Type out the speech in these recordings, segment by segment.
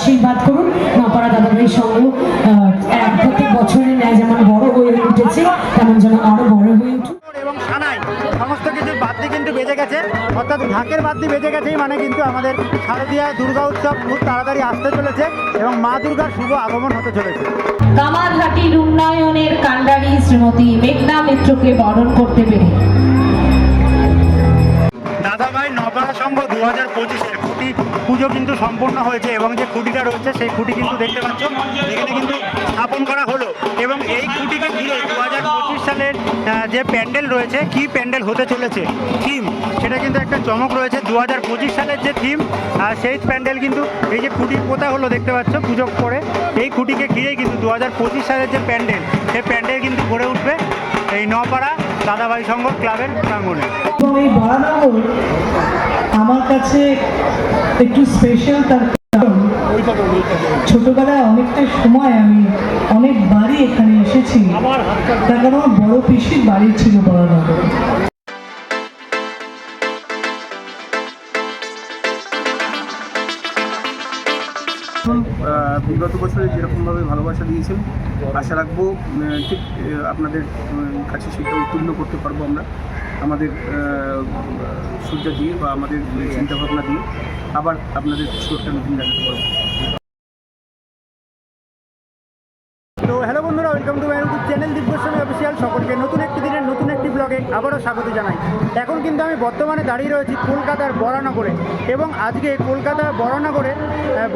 আশীর্বাদ করুন। নপাড়া দাদাভাই সঙ্গ প্রত্যেক বছরের ন্যায় যেমন বড় হয়ে উঠেছে তেমন যেন আরও বড় হয়ে উঠুক। এবং সানাই সমস্ত কিছু বাদ্যি কিন্তু বেজে গেছে। অর্থাৎ ঢাকের বাদ্যি বেজে গেছেই মানে কিন্তু আমাদের শারদীয়া দুর্গা উৎসব খুব তাড়াতাড়ি আসতে চলেছে এবং মা দুর্গার শুভ আগমন হতে চলেছে। কামারহাটির উন্নয়নের কাণ্ডারি শ্রীমতী মেঘনা মিত্রকে বরণ করতে পেরে। দাদাভাই নপাড়া সংঘ দু হাজার পঁচিশের খুঁটি, পুজো কিন্তু সম্পূর্ণ হয়েছে এবং যে খুঁটিটা রয়েছে সেই খুঁটি কিন্তু দেখতে পাচ্ছ। এখানে কিন্তু স্থাপন করা হলো এবং এই খুঁটিকে ঘিরে দু হাজার পঁচিশ সালের যে প্যান্ডেল রয়েছে, কি প্যান্ডেল হতে চলেছে? থিম, সেটা কিন্তু একটা চমক রয়েছে। দু হাজার পঁচিশ সালের যে থিম সেই প্যান্ডেল কিন্তু এই যে খুঁটি পোতা হলো দেখতে পাচ্ছ পুজো করে, এই খুঁটিকে ঘিরেই কিন্তু দু হাজার পঁচিশ সালের যে প্যান্ডেল, সেই প্যান্ডেল কিন্তু গড়ে উঠবে এই নপাড়া দাদাভাই সংঘ ক্লাবের বরানগর আমার কাছে একটু স্পেশাল তার কারণ ছোটবেলায় অনেকটা সময় আমি অনেক বাড়ি এখানে এসেছি। তার কারণ আমার বড় পিসির বাড়ি ছিল আহ, বিগত বছরে যেরকমভাবে ভালোবাসা দিয়েছেন আশা রাখব ঠিক আপনাদের কাছে সেটা উত্তীর্ণ করতে পারব আমরা। সূর্য দিয়ে বা আমাদের চিন্তাভাবনা দিয়ে আবার আপনাদের কিছু নতুন জানাতে পারব তো হ্যালো বন্ধুরা, welcome to my YouTube channel Dibyaswami সকলকে নতুন আবারও স্বাগত জানাই। এখন কিন্তু আমি বর্তমানে দাঁড়িয়ে রয়েছি কলকাতার বরানগরে এবং আজকে কলকাতার বরানগরে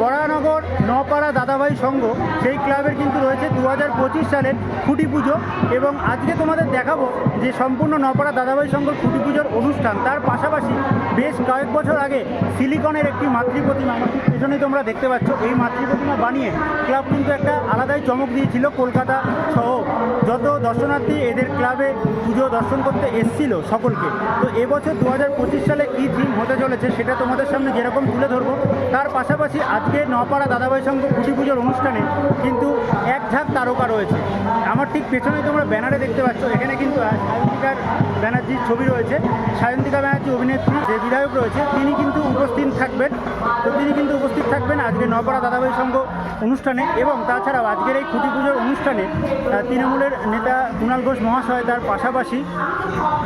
বরানগর নপাড়া দাদাভাই সংঘ সেই ক্লাবের কিন্তু রয়েছে দু হাজার পঁচিশ সালের খুঁটি পুজো এবং আজকে তোমাদের দেখাবো যে সম্পূর্ণ নপাড়া দাদাভাই সংঘ খুঁটি পুজোর অনুষ্ঠান। তার পাশাপাশি বেশ কয়েক বছর আগে সিলিকনের একটি মাতৃ প্রতিমা আমার ঠিক পেছনেই তোমরা দেখতে পাচ্ছ। এই মাতৃ প্রতিমা বানিয়ে ক্লাব কিন্তু একটা আলাদাই চমক দিয়েছিল কলকাতা সহ যত দর্শনার্থী এদের ক্লাবে পুজো দর্শন করতে এসছিল সকলকে। তো এবছর দু হাজার পঁচিশ সালে কী থিম হতে চলেছে সেটা তোমাদের সামনে যেরকম তুলে ধরবো, তার পাশাপাশি আজকে নপাড়া দাদাভাই সংঘ খুঁটি পুজোর অনুষ্ঠানে কিন্তু এক ঝাঁক তারকা রয়েছে। আমার ঠিক পেছনে তোমরা ব্যানারে দেখতে পাচ্ছ, এখানে কিন্তু সায়ন্তিকার ব্যানার্জির ছবি রয়েছে। সায়ন্তিকা ব্যানার্জি অভিনেত্রী যে বিধায়ক রয়েছে, তিনি কিন্তু উপস্থিত থাকবেন। তো তিনি কিন্তু উপস্থিত থাকবেন আজকে নপাড়া দাদাভাই সংঘ অনুষ্ঠানে এবং তাছাড়াও আজকের এই খুঁটি পুজোর অনুষ্ঠানে তৃণমূলের নেতা কুণাল ঘোষ মহাশয় তার পাশাপাশি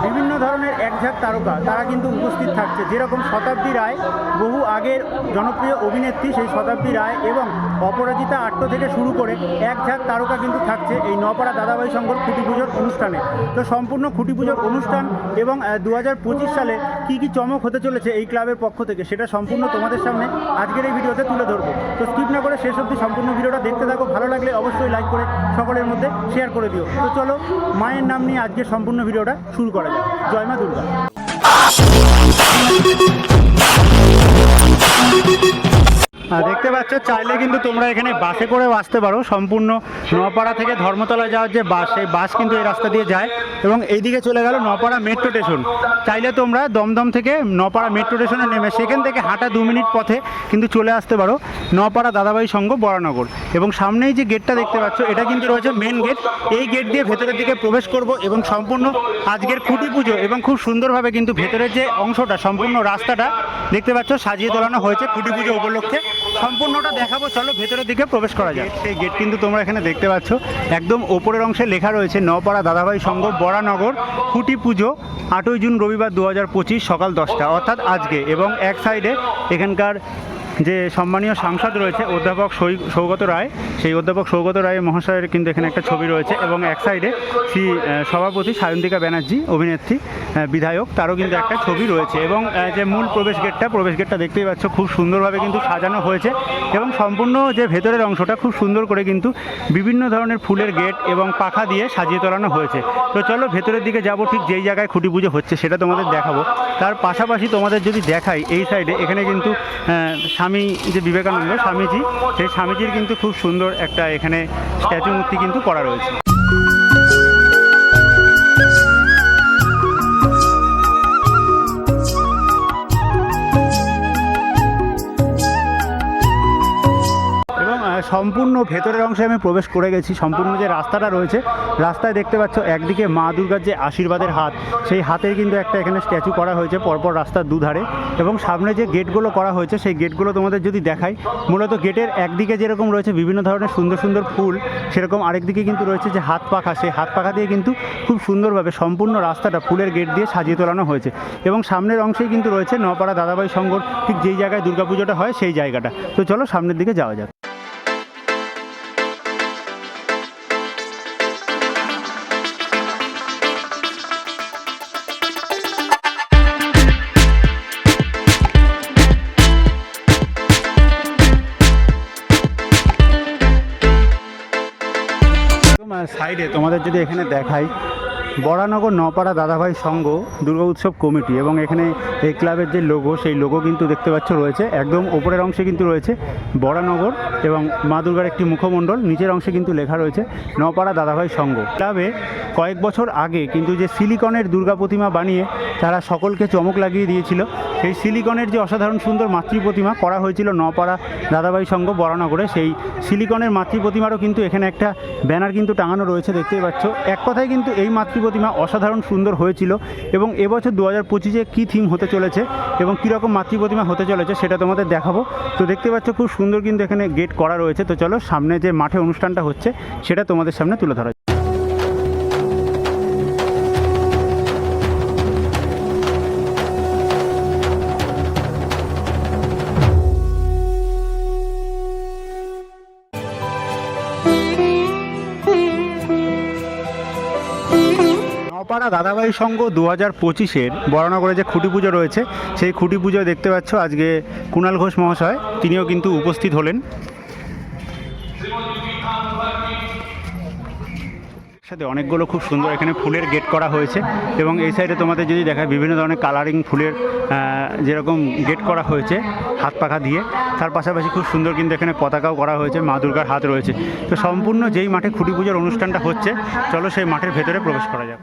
বিভিন্ন ধরনের একঝাঁক তারকা, তারা কিন্তু উপস্থিত থাকছে। যেরকম শতাব্দী রায়, বহু আগের জনপ্রিয় অভিনেত্রী সেই শতাব্দী রায় এবং অপরাজিতা আট্ট থেকে শুরু করে এক ঝাঁক তারকা কিন্তু থাকছে এই নপাড়া দাদাভাই সংঘর খুঁটি পুজোর অনুষ্ঠানে। তো সম্পূর্ণ খুঁটি পুজোর অনুষ্ঠান এবং দু হাজার পঁচিশ সালে কী কী চমক হতে চলেছে এই ক্লাবের পক্ষ থেকে সেটা সম্পূর্ণ তোমাদের সামনে আজকের এই ভিডিওতে তুলে ধরবো। তো স্কিপ না করে শেষ অবধি সম্পূর্ণ ভিডিওটা দেখতে থাকো, ভালো লাগলে অবশ্যই লাইক করে সকলের মধ্যে শেয়ার করে দিও। তো চলো, মায়ের নাম নিয়ে আজকের সম্পূর্ণ ভিডিওটা শুরু করা যাক। জয় মা দুর্গা। দেখতে পাচ্ছ, চাইলে কিন্তু তোমরা এখানে বাসে করেও আসতে পারো। সম্পূর্ণ নপাড়া থেকে ধর্মতলা যাওয়ার যে বাস, সেই বাস কিন্তু এই রাস্তা দিয়ে যায় এবং এইদিকে চলে গেল নপাড়া মেট্রো স্টেশন। চাইলে তোমরা দমদম থেকে নপাড়া মেট্রো স্টেশনে নেমে সেখান থেকে হাঁটা দু মিনিট পথে কিন্তু চলে আসতে পারো নপাড়া দাদাভাই সংঘ, বরানগর। এবং সামনেই যে গেটটা দেখতে পাচ্ছ, এটা কিন্তু রয়েছে মেন গেট এই গেট দিয়ে ভেতরের দিকে প্রবেশ করব এবং সম্পূর্ণ আজকের খুঁটি পুজো এবং খুব সুন্দরভাবে কিন্তু ভেতরের যে অংশটা, সম্পূর্ণ রাস্তাটা, দেখতে পাচ্ছ, সাজিয়ে তোলানো হয়েছে খুঁটি পুজো উপলক্ষে। সম্পূর্ণটা দেখাবো, চলো ভেতরের দিকে প্রবেশ করা যায় সেই গেট কিন্তু তোমরা এখানে দেখতে পাচ্ছ। একদম ওপরের অংশে লেখা রয়েছে নপাড়া দাদাভাই সংঘ বরানগর খুঁটি পুজো, আটই জুন রবিবার দু সকাল দশটা, অর্থাৎ আজকে। এবং এক সাইডে এখানকার যে সম্মানীয় সাংসদ রয়েছে, অধ্যাপক সৌগত রায়, সেই অধ্যাপক সৌগত রায় মহাশয়ের কিন্তু এখানে একটা ছবি রয়েছে এবং এক সাইডে শ্রী সভাপতি সায়ন্তিকা ব্যানার্জি, অভিনেত্রী বিধায়ক, তারও কিন্তু একটা ছবি রয়েছে এবং যে মূল প্রবেশ গেটটা প্রবেশ গেটটা দেখতেই পাচ্ছ, খুব সুন্দরভাবে কিন্তু সাজানো হয়েছে এবং সম্পূর্ণ যে ভেতরের অংশটা খুব সুন্দর করে কিন্তু বিভিন্ন ধরনের ফুলের গেট এবং পাখা দিয়ে সাজিয়ে তোলানো হয়েছে। তো চলো ভেতরের দিকে যাব, ঠিক যেই জায়গায় খুঁটি পুজো হচ্ছে সেটা তোমাদের দেখাবো। তার পাশাপাশি তোমাদের যদি দেখাই, এই সাইডে এখানে কিন্তু স্বামী যে বিবেকানন্দ, স্বামীজি, সেই স্বামীজির কিন্তু খুব সুন্দর একটা এখানে স্ট্যাচু মূর্তি কিন্তু করা রয়েছে। সম্পূর্ণ ভেতরের অংশে আমি প্রবেশ করে গেছি। সম্পূর্ণ যে রাস্তাটা রয়েছে, রাস্তায় দেখতে পাচ্ছ একদিকে মা দুর্গার যে আশীর্বাদের হাত, সেই হাতের কিন্তু একটা এখানে স্ট্যাচু করা হয়েছে পরপর রাস্তার দুধারে এবং সামনে যে গেটগুলো করা হয়েছে, সেই গেটগুলো তোমাদের যদি দেখাই, মূলত গেটের একদিকে যেরকম রয়েছে বিভিন্ন ধরনের সুন্দর সুন্দর ফুল, সেরকম আরেকদিকে কিন্তু রয়েছে যে হাত পাখা। সেই হাত পাখা দিয়ে কিন্তু খুব সুন্দরভাবে সম্পূর্ণ রাস্তাটা ফুলের গেট দিয়ে সাজিয়ে তোলানো হয়েছে এবং সামনের অংশেই কিন্তু রয়েছে নপাড়া দাদাভাই সংঘর, ঠিক যেই জায়গায় দুর্গাপুজোটা হয় সেই জায়গাটা। তো চলো সামনের দিকে যাওয়া যাক। সাইডে তোমাদের যদি এখানে দেখাই, বরানগর নপাড়া দাদাভাই সংঘ দুর্গা উৎসব কমিটি এবং এখানে এই ক্লাবের যে লোগো সেই লোগো কিন্তু দেখতে পাচ্ছ রয়েছে। একদম ওপরের অংশে কিন্তু রয়েছে বরানগর এবং মা দুর্গার একটি মুখমণ্ডল, নিচের অংশে কিন্তু লেখা রয়েছে নপাড়া দাদাভাই সংঘ। ক্লাবে কয়েক বছর আগে কিন্তু যে সিলিকনের দুর্গা প্রতিমা বানিয়ে তারা সকলকে চমক লাগিয়ে দিয়েছিল। সেই সিলিকনের যে অসাধারণ সুন্দর মাতৃ প্রতিমা করা হয়েছিল নপাড়া দাদাভাই সংঘ বরানগরে, সেই সিলিকনের মাতৃ প্রতিমারও কিন্তু এখানে একটা ব্যানার কিন্তু টাঙানো রয়েছে, দেখতেই পাচ্ছ। এক কথায় কিন্তু এই মাতৃ প্রতিমা অসাধারণ সুন্দর হয়েছিল এবং এবছর দু হাজার পঁচিশে কী থিম হতে চলেছে এবং কীরকম মাতৃ প্রতিমা হতে চলেছে সেটা তোমাদের দেখাবো। তো দেখতে পাচ্ছ খুব সুন্দর কিন্তু এখানে গেট করা রয়েছে। তো চলো সামনে যে মাঠে অনুষ্ঠানটা হচ্ছে সেটা তোমাদের সামনে তুলে ধরা নপাড়া দাদাভাই সংঘ দু হাজার পঁচিশের বরানগরে যে খুঁটি পুজো রয়েছে, সেই খুঁটি পুজো দেখতে পাচ্ছ আজকে কুণাল ঘোষ মহাশয়, তিনিও কিন্তু উপস্থিত হলেন। সাথে অনেকগুলো খুব সুন্দর এখানে ফুলের গেট করা হয়েছে এবং এই সাইডে তোমাদের যদি দেখায় বিভিন্ন ধরনের কালারিং ফুলের যেরকম গেট করা হয়েছে হাত পাখা দিয়ে, তার পাশাপাশি খুব সুন্দর কিন্তু এখানে পতাকাও করা হয়েছে, মা দুর্গার হাত রয়েছে। তো সম্পূর্ণ যেই মাঠে খুঁটি পুজোর অনুষ্ঠানটা হচ্ছে, চলো সেই মাঠের ভেতরে প্রবেশ করা যাক।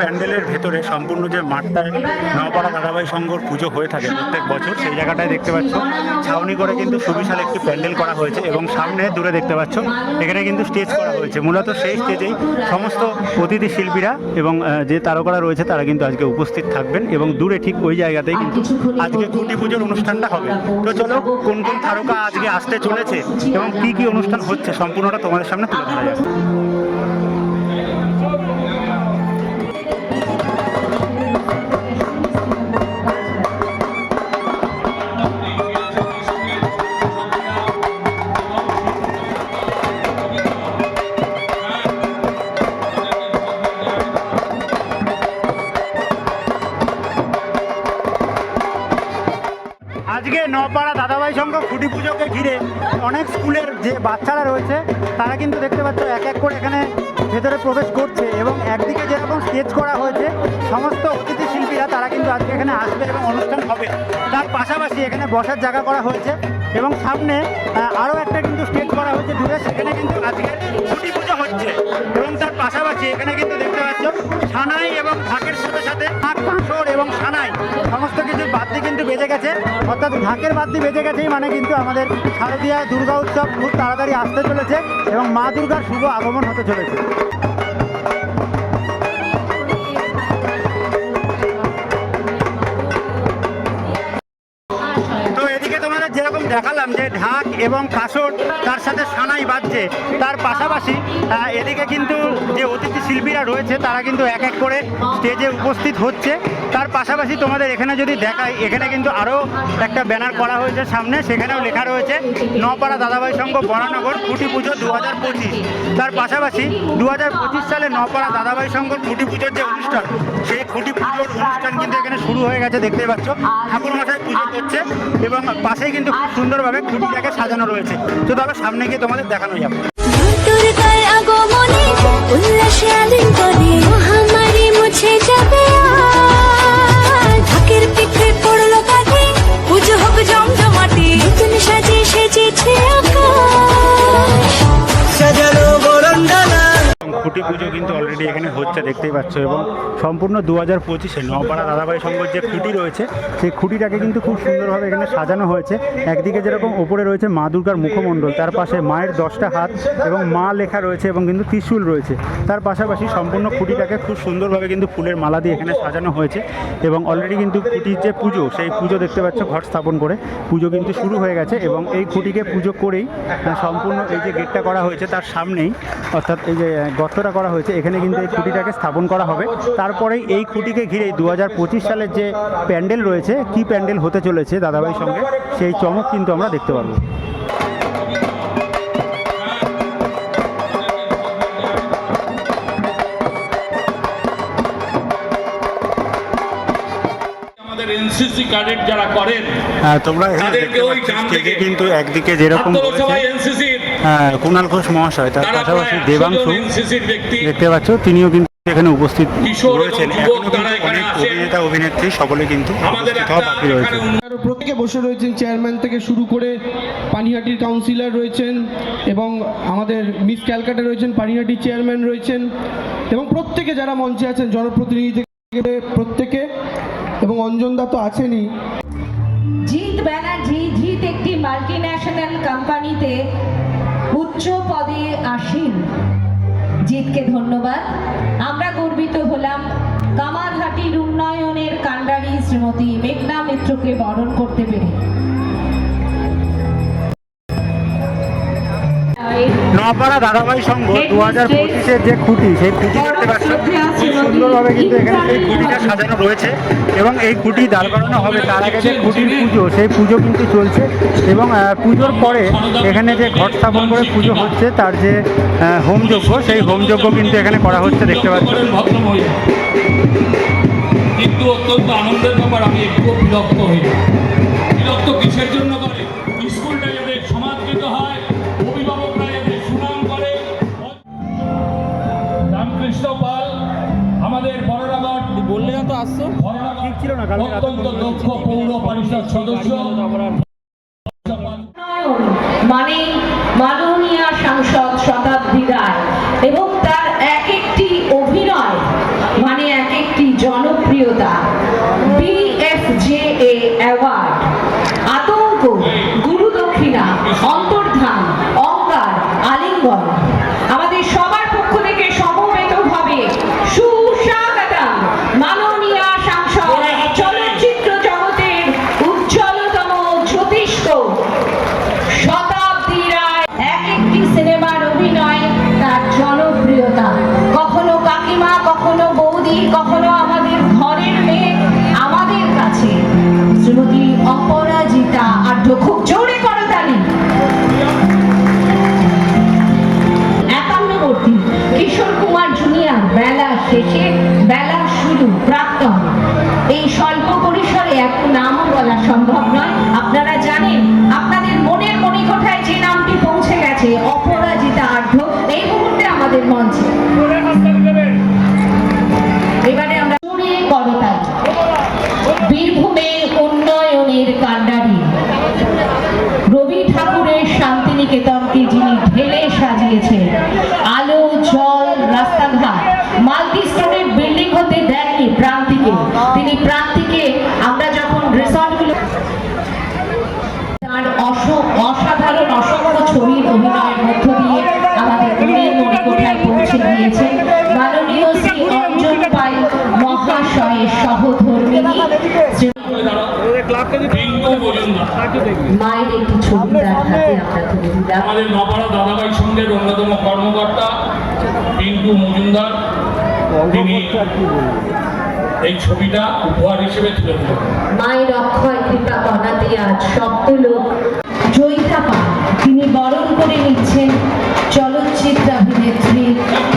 প্যান্ডেলের ভেতরে সম্পূর্ণ যে মাঠটায় নওপাড়া দাদাভাই সংঘর পুজো হয়ে থাকে প্রত্যেক বছর, সেই জায়গাটায় দেখতে পাচ্ছ। ছাউনি করে কিন্তু সুবিশাল একটি প্যান্ডেল করা হয়েছে এবং সামনে দূরে দেখতে পাচ্ছ, এখানে কিন্তু স্টেজ করা হয়েছে। মূলত সেই স্টেজেই সমস্ত অতিথি শিল্পীরা এবং যে তারকারা রয়েছে, তারা কিন্তু আজকে উপস্থিত থাকবেন এবং দূরে ঠিক ওই জায়গাতেই কিন্তু আজকে খুঁটি পুজোর অনুষ্ঠানটা হবে। তো চলো, কোন কোন তারকা আজকে আসতে চলেছে এবং কি কি অনুষ্ঠান হচ্ছে, সম্পূর্ণটা তোমাদের সামনে তুলে ধরা যাবে নপাড়া দাদাভাই সংঘ খুঁটি পুজোকে ঘিরে অনেক স্কুলের যে বাচ্চারা রয়েছে, তারা কিন্তু দেখতে পাচ্ছ এক এক করে এখানে ভেতরে প্রবেশ করছে এবং একদিকে যেরকম স্টেজ করা হয়েছে, সমস্ত অতিথি শিল্পীরা তারা কিন্তু আজকে এখানে আসবে এবং অনুষ্ঠান হবে। তার পাশাপাশি এখানে বসার জায়গা করা হয়েছে এবং সামনে আরও একটা কিন্তু স্টেজ করা হয়েছে দূরে, সেখানে কিন্তু আজকে খুঁটি পুজো হচ্ছে। এবং তার পাশাপাশি এখানে কিন্তু সানাই এবং ঢাকের সাথে সাথে ঢাক কাঁসর এবং সানাই। সমস্ত কিছুর বাদ্যি কিন্তু বেজে গেছে। অর্থাৎ ঢাকের বাদ্যি বেজে গেছেই মানে কিন্তু আমাদের শারদীয়া দুর্গা উৎসব খুব তাড়াতাড়ি আসতে চলেছে এবং মা দুর্গার শুভ আগমন হতে চলেছে। দেখালাম যে ঢাক এবং কাসর তার সাথে সানাই বাজছে। তার পাশাপাশি এদিকে কিন্তু যে অতিথি শিল্পীরা রয়েছে, তারা কিন্তু এক এক করে স্টেজে উপস্থিত হচ্ছে। তার পাশাপাশি তোমাদের এখানে যদি দেখাই, এখানে কিন্তু আরও একটা ব্যানার করা হয়েছে সামনে, সেখানেও লেখা রয়েছে নপাড়া দাদাভাই সংঘ বরানগর খুঁটি পুজো দু পঁচিশ। তার পাশাপাশি দু হাজার পঁচিশ সালে নপাড়া দাদাভাই সংঘ খুঁটি পুজোর যে অনুষ্ঠান, সেই খুঁটি পুজোর অনুষ্ঠান কিন্তু এখানে শুরু হয়ে গেছে, দেখতে পাচ্ছ। ঠাকুর মাথায় পুজো করছে এবং পাশেই কিন্তু খুব সুন্দরভাবে খুঁটিটাকে সাজানো রয়েছে। তো তবে সামনে গিয়ে তোমাদের দেখানো যাবে। উল্লাসে আলিঙ্গনে পুজো কিন্তু অলরেডি এখানে হচ্ছে দেখতেই পাচ্ছ। এবং সম্পূর্ণ দু হাজার পঁচিশে নপাড়া দাদাভাই সংঘর যে খুঁটি রয়েছে সেই খুঁটিটাকে কিন্তু খুব সুন্দরভাবে এখানে সাজানো হয়েছে। একদিকে যেরকম ওপরে রয়েছে মা দুর্গার মুখমণ্ডল তার পাশে মায়ের দশটা হাত এবং মা লেখা রয়েছে এবং কিন্তু ত্রিশূল রয়েছে। তার পাশাপাশি সম্পূর্ণ খুঁটিটাকে খুব সুন্দরভাবে কিন্তু ফুলের মালা দিয়ে এখানে সাজানো হয়েছে। এবং অলরেডি কিন্তু খুঁটির যে পুজো সেই পুজো দেখতে পাচ্ছ ঘট স্থাপন করে পুজো কিন্তু শুরু হয়ে গেছে। এবং এই খুঁটিকে পুজো করেই সম্পূর্ণ এই যে গেটটা করা হয়েছে তার সামনেই অর্থাৎ এই যে আহ, গর্তটা করা হয়েছে। এখানে কিন্তু এই খুঁটিটাকে স্থাপন করা হবে। তারপরেই এই খুঁটিকে ঘিরে দু হাজার পঁচিশ সালের যে প্যান্ডেল রয়েছে কি প্যান্ডেল হতে চলেছে দাদাভাইয়ের সঙ্গে সেই চমক কিন্তু আমরা দেখতে পারব। এনসিসি ক্যাডেট যারা করেন হ্যাঁ তোমরা এখানে দেখতে পাচ্ছ থেকে- কিন্তু একদিকে যেরকম সবাই হ্যাঁ, কুণাল ঘোষ মহাশয় তার পাশাপাশি দেবাংশু দেখতে পাচ্ছ তিনিও কিন্তু এখানে উপস্থিত রয়েছেন। এখনও কিন্তু অনেক অভিনেতা অভিনেত্রী সকলে কিন্তু উপস্থিত হওয়া বাকি রয়েছে। প্রত্যেকে বসে রয়েছেন চেয়ারম্যান থেকে শুরু করে পানিহাটির কাউন্সিলর রয়েছেন এবং আমাদের মিস ক্যালকাটা রয়েছেন পানিহাটির চেয়ারম্যান রয়েছেন এবং প্রত্যেকে যারা মঞ্চে আছেন জনপ্রতিনিধি থেকে প্রত্যেকে এবং অঞ্জনদা তো আছেনই। জিৎ ব্যানার্জি জিৎ একটি মাল্টি ন্যাশনাল কোম্পানিতে উচ্চ পদে আসীন। জিতকে ধন্যবাদ। আমরা গর্বিত হলাম কামারহাটির উন্নয়নের কাণ্ডারি শ্রীমতী মেঘনা মিত্রকে বরণ করতে পেরে। নপাড়া দাদাভাই সংঘ দু হাজার পঁচিশের যে খুঁটি সেই খুঁটি দেখতে পাচ্ছ খুব সুন্দরভাবে কিন্তু এখানে সেই খুঁটিটা সাজানো রয়েছে এবং এই খুঁটি দাঁড় করানো হবে। তার আগে যে খুঁটির পুজো সেই পুজো কিন্তু চলছে এবং পুজোর পরে এখানে যে ঘট স্থাপন করে পুজো হচ্ছে তার যে হোমযজ্ঞ সেই হোমযজ্ঞ কিন্তু এখানে করা হচ্ছে দেখতে পাচ্ছ করেন ভদ্রমহিলা কিন্তু অত্যন্ত আনন্দের ব্যাপার আমি একটু বিরক্ত হই সদস্য আপনারা জানেন আপনাদের মনের মণিকোঠায় যে নামটি পৌঁছে গেছে অপরাজিতা আঢ্য এই মুহূর্তে আমাদের মঞ্চে। এবারে আমরা করতালি বীরভূমে উন্নয়নের কাণ্ডারি মায়ের একটি ছবি তার হাতে আমরা তুলে দিলাম আমাদের নপাড়া দাদাভাই সঙ্গের অন্যতম কর্মকর্তা পিন্টু মজুমদার তিনি এই ছবিটা উপহার হিসেবে তুলে দিলেন মায়ের অক্ষয় কৃপা কণাতে আজ সপ্তলোক জয়িতা পান তিনি বরণ করে নিচ্ছেন চলচ্চিত্রাভিনেত্রী প্রথিত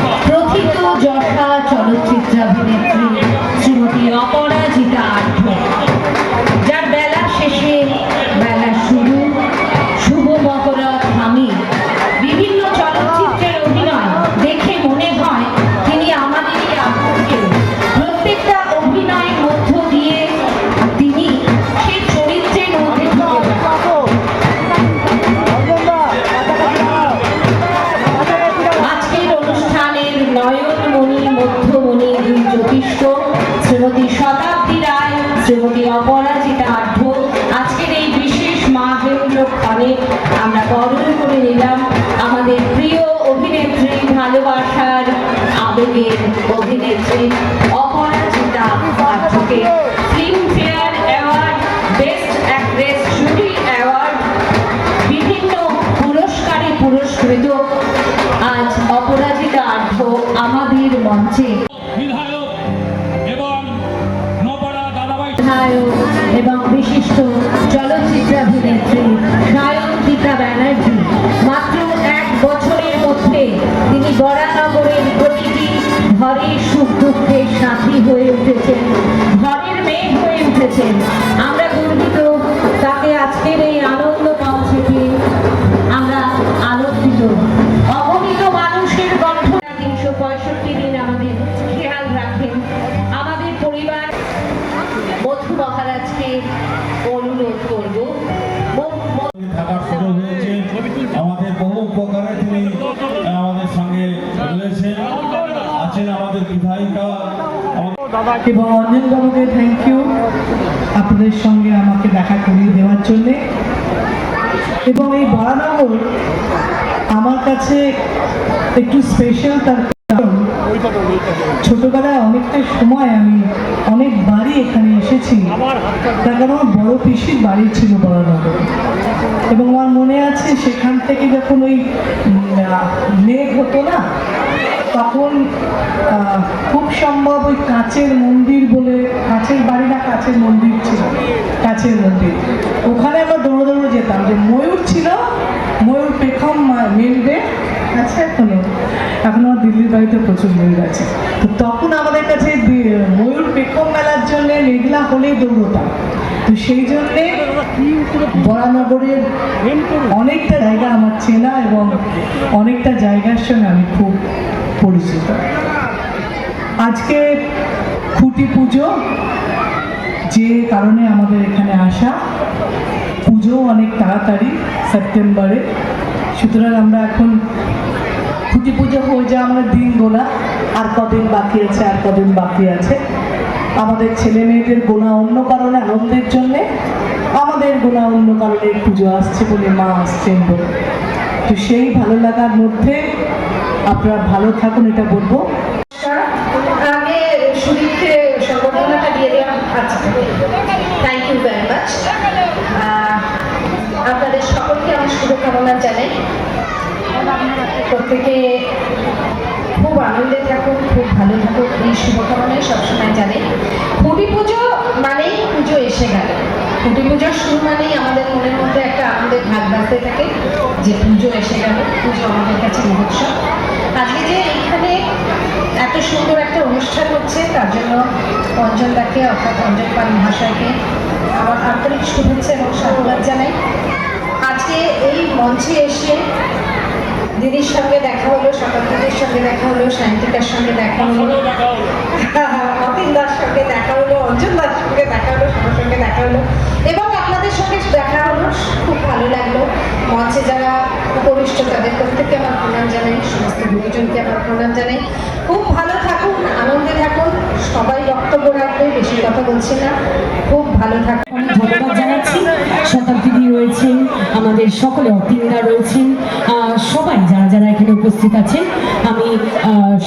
শ্রীমতী অপরাজিতা আঢ্য। আজকের এই বিশেষ মা মাহেন্দ্রক্ষণে আমরা বরণ করে নিলাম আমাদের প্রিয় অভিনেত্রী ভালোবাসার আবেগের অভিনেত্রী অপরাজিতা আঢ্যকে অ্যাওয়ার্ড বেস্ট অ্যাওয়ার্ড বিভিন্ন পুরস্কৃত বিধায়ক এবং বিশিষ্ট চলচ্চিত্রাভিনেত্রী সায়ন্তিকা ব্যানার্জি। মাত্র এক বছরের মধ্যে তিনি বরানগরের প্রতিটি ঘরের সুখ দুঃখের সাথী হয়ে উঠেছেন। ঘরের মেয়ে হয়ে উঠেছেন। এবং থ্যাংক ইউ আপনাদের সঙ্গে আমাকে দেখা করিয়ে দেওয়ার জন্যে। এবং এই আমার কাছে একটু স্পেশাল তার ছোটবেলায় অনেকটা সময় আমি অনেকবারই এখানে এসেছি। তার কারণ আমার বড় পিসির বাড়ি ছিল বরানগরে। এবং আমার মনে আছে সেখান থেকে যখন ওই মেঘ হতো না তখন খুব সম্ভব ওই কাঁচের মন্দির বলে, কাঁচের বাড়ি না, কাঁচের মন্দির ছিল, কাঁচের মন্দির। ওখানে আমরা দৌড়ে দৌড়ে যেতাম, যে ময়ূর ছিল, ময়ূর পেখম মিলবে, আছে এখনও, এখন আমার দিল্লির বাড়িতে প্রচুর ময়ূর আছে। তো তখন আমাদের কাছে ময়ূর পেখম মেলার জন্য মেঘলা হলেই দৌড়তাম। তো সেই জন্যে বরানগরের অনেকটা জায়গা আমার চেনা এবং অনেকটা জায়গার সঙ্গে আমি খুব পরিচিত। আজকে খুঁটি পুজো, যে কারণে আমাদের এখানে আসা। পুজো অনেক তাড়াতাড়ি, সেপ্টেম্বরে। সুতরাং আমরা এখন খুঁটি পুজো হয়ে যায় আমাদের দিন গোনা। আর কদিন বাকি আছে, আর কদিন বাকি আছে। আমাদের ছেলে মেয়েদের গোনা অন্য কারণে, আনন্দের জন্যে। আমাদের গোনা অন্য কারণে পুজো আসছে বলে মা আসছেন বলে। তো সেই ভালো লাগার মধ্যে আপনারা ভালো থাকুন, এটা বলব। সুদীপকে সম্বর্ধনাটা দিয়ে আচ্ছা থ্যাংক ইউ ভেরি আপনাদের সকলকে আমার শুভকামনা জানাই। প্রত্যেকে খুব আনন্দে থাকুন, খুব ভালো থাকুন, এই শুভকামনাই সবসময় জানাই। খুঁটি পুজো মানেই পুজো এসে গেল। খুঁটি পুজোর শুরু মানেই আমাদের মনের মধ্যে একটা আনন্দের ভাগ বাজতে থাকে যে পুজো এসে গেল পুজো আমাদের কাছে মহোৎসব আজকে যে এইখানে এত সুন্দর অনুষ্ঠান হচ্ছে তার জন্য অঞ্জন দাকে অর্থাৎ অঞ্জন পাল মহাশয়কে আমার আন্তরিক শুভেচ্ছা এবং সাধুবাদ জানাই। আজকে এই মঞ্চে এসে দিদির সঙ্গে দেখা হলো সকাল দিদির সঙ্গে দেখা হলো, সায়ন্তিকার সঙ্গে দেখা হলো অতীন দার সঙ্গে দেখা হলো অঞ্জন দার সঙ্গে দেখা হলো, সবার সঙ্গে দেখা হলো এবং আপনাদের সঙ্গে দেখা হলো। খুব ভালো লাগল। মঞ্চে যারা উপবিষ্ট তাদের প্রত্যেককে আমার প্রণাম জানাই, সমস্ত গুরুজনকে আমার প্রণাম জানাই। খুব ভালো থাকুন, আনন্দে থাকুন, সবাই বক্তব্য রাখবে, বেশি কথা বলছি না, খুব ভালো থাকুন। অনেক ধন্যবাদ জানাচ্ছি শতাব্দী রয়েছেন, আমাদের সকলে অতিন্দা রয়েছেন সবাই যারা এখানে উপস্থিত আছেন, আমি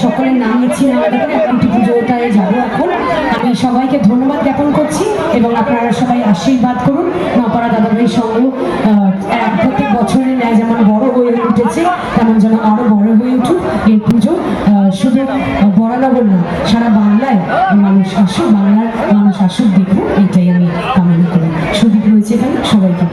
সকলের নাম নিচ্ছি না পুজোটায় যাব এখন। আমি সবাইকে ধন্যবাদ জ্ঞাপন করছি এবং আপনারা সবাই আশীর্বাদ করুন। নপাড়া দাদাভাই সঙ্গ প্রত্যেক বছরের ন্যায় যেমন বড় হয়ে উঠেছে, তেমন যেন আরও বড় হয়ে উঠুক এই পুজো। শুধু বরানগর না, সারা বাংলায় মানুষ আসুক, বাংলার মানুষ আসুক, দেখুক, এটাই আমি কামনা করি। সুদীপ রয়েছে এখানে, সবাইকে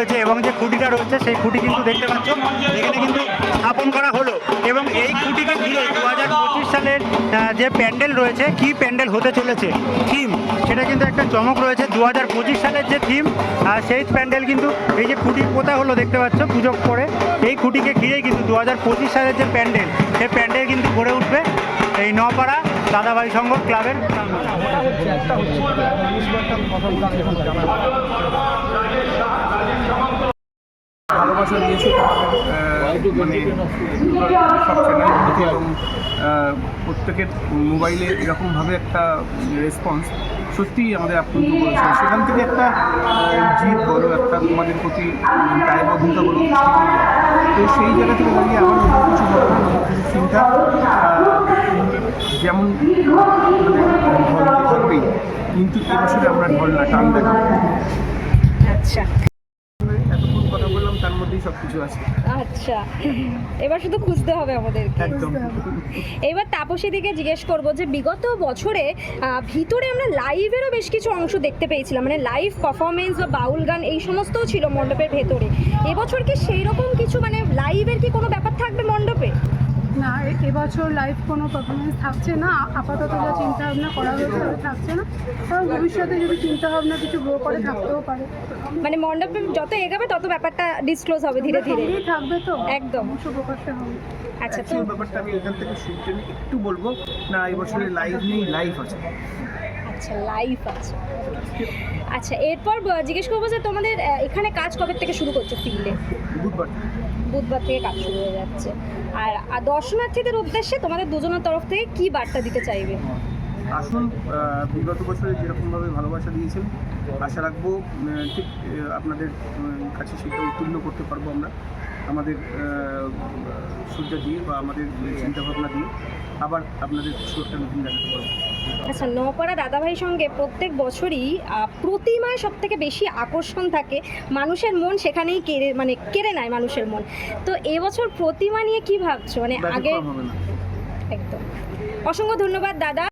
হয়েছে এবং যে খুঁটিটা রয়েছে, সেই খুঁটি কিন্তু দেখতে পাচ্ছ, এখানে কিন্তু স্থাপন করা হলো। এবং এই খুঁটিকে ঘিরে দু হাজার পঁচিশ সালের যে প্যান্ডেল রয়েছে, কি প্যান্ডেল হতে চলেছে? থিম। সেটা কিন্তু একটা চমক রয়েছে। দু হাজার পঁচিশ সালের যে থিম সেই প্যান্ডেল কিন্তু এই যে খুঁটি পোতা হলো, দেখতে পাচ্ছ পুজো করে এই খুঁটিকে ঘিরেই কিন্তু দু হাজার পঁচিশ সালের যে প্যান্ডেল, সেই প্যান্ডেল কিন্তু গড়ে উঠবে এই নপাড়া দাদাভাই সংঘ ক্লাবের। মানে প্রত্যেকের মোবাইলে এরকমভাবে একটা রেসপন্স সত্যিই আমাদের আপ্লুত করেছে। সেখান থেকে একটা জিদ বলো, একটা তোমাদের প্রতি দায়বদ্ধতা বলো, তো সেই জায়গা থেকে দাঁড়িয়ে আমার কিছু কিছু চিন্তা যেমন মানে ঢল থাকবেই, কিন্তু এবছরে আমরা ঢল না টান দেখাবো আচ্ছা এতক্ষণ কথা বললাম তার মধ্যেই সব কিছু আছে। আচ্ছা এবার শুধু খুঁজতে হবে আমাদেরকে। একদম। এবার তাপসী দিকে জিজ্ঞেস করব যে বিগত বছরে ভিতরে আমরা লাইভেরও বেশ কিছু অংশ দেখতে পেয়েছিলাম। মানে লাইভ পারফরমেন্স বা বাউল গান এই সমস্তও ছিল মণ্ডপের ভেতরে। এবছর কি সেই রকম কিছু মানে লাইভের কি কোনো ব্যাপার থাকবে মণ্ডপে? না এ- এবছর লাইভ কোনো পারফরমেন্স থাকছে না। আপাতত যা চিন্তা ভাবনা করা হয়েছে থাকছে না। কারণ ভবিষ্যতে যদি চিন্তা ভাবনা কিছু গ্রো করে থাকতেও পারে। মানে মন্ডপ যত এগাবে তত ব্যাপারটা ডিসক্লোজ হবে ধীরে ধীরে। থাকবে তো। একদম। অবশ্য প্রকাশে হবে আচ্ছা তো ব্যাপারটা আমি এখান থেকে শুনতে একটু বলব না এই বছরে লাইভ নেই লাইভ আছে। আচ্ছা লাইভ আছে। আচ্ছা এরপর জিজ্ঞেস করব যে তোমাদের এখানে কাজ কবে থেকে শুরু করছ ফিল্ডে বুধবার। বুধবার থেকে কাজ শুরু হয়ে যাচ্ছে। আর দর্শনার্থীদের উদ্দেশ্যে তোমাদের দুজনের তরফ থেকে কি বার্তা দিতে চাইবে? আসুন বিগত বছরে যেরকমভাবে ভালোবাসা দিয়েছেন আশা রাখব ঠিক আপনাদের কাছে সেটা উত্তীর্ণ করতে পারব আমরা। আমাদের সূর্য দিয়ে বা আমাদের চিন্তাভাবনা দিয়ে আবার আপনাদের কিছু একটা নতুন দেখাতে পারব। আচ্ছা নপাড়া দাদাভাই সঙ্গে প্রত্যেক বছরই প্রতিমায় সব থেকে বেশি আকর্ষণ থাকে মানুষের মন সেখানেই কেড়ে মানে কেড়ে নেয় মানুষের মন। তো এবছর প্রতিমা নিয়ে কি ভাবছ? মানে আগে একদম। অসংখ্য ধন্যবাদ দাদা।